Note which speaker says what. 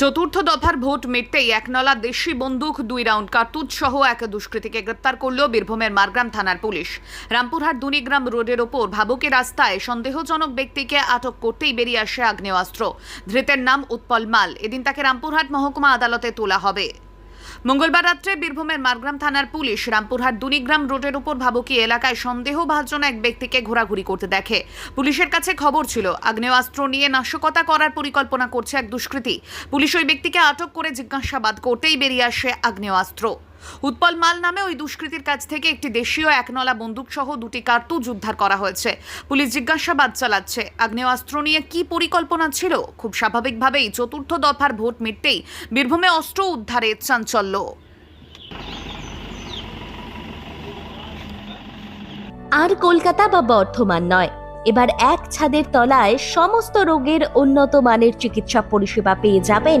Speaker 1: চতুর্থ দফার ভোট মিটতেই একনলা দেশি বন্দুক, দুই রাউন্ড কার্তুজ সহ এক দুষ্কৃতীকে গ্রেপ্তার করল বীরভূমের মারগ্রাম থানার পুলিশ। রামপুরহাট দুনিগ্রাম রোডের ওপর ভাবুকে রাস্তায় সন্দেহজনক ব্যক্তিকে আটক করতেই বেরিয়ে আসে আগ্নেয়াস্ত্র। ধৃতের নাম উৎপল মাল। এদিন তাকে রামপুরহাট মহকুমা আদালতে তোলা হবে। মঙ্গলবার রাত্রে বীরভূমের মারগ্রাম থানার পুলিশ রামপুরহাট দুনিগ্রাম রোডের উপর ভাবুকি এলাকায় সন্দেহভাজন এক ব্যক্তিকে ঘোরাঘুরি করতে দেখে। পুলিশের কাছে খবর ছিল, আগ্নেয়াস্ত্র নিয়ে নাশকতা করার পরিকল্পনা করছে এক দুষ্কৃতী। পুলিশ ওই ব্যক্তিকে আটক করে জিজ্ঞাসাবাদ করতেই বেরিয়ে আসে আগ্নেয়াস্ত্র। উৎপল মাল নামে ওই দুষ্কৃতীর কাছ থেকে একটি দেশীয় একনলা বন্দুক সহ দুটি কার্তুজ উদ্ধার করা হয়েছে। পুলিশ জিজ্ঞাসাবাদ চালাচ্ছে। আগ্নেয়াস্ত্র নিয়ে কি পরিকল্পনা ছিল? খুব স্বাভাবিকভাবেই চতুর্থ দফার ভোট মিটতেই বীরভূমে অস্ত্র উদ্ধারে চাঞ্চল্য।
Speaker 2: আর কলকাতা বা বর্ধমান নয়। এবার এক ছাদের তলায় সমস্ত রোগের উন্নত মানের চিকিৎসা পরিষেবা পেয়ে যাবেন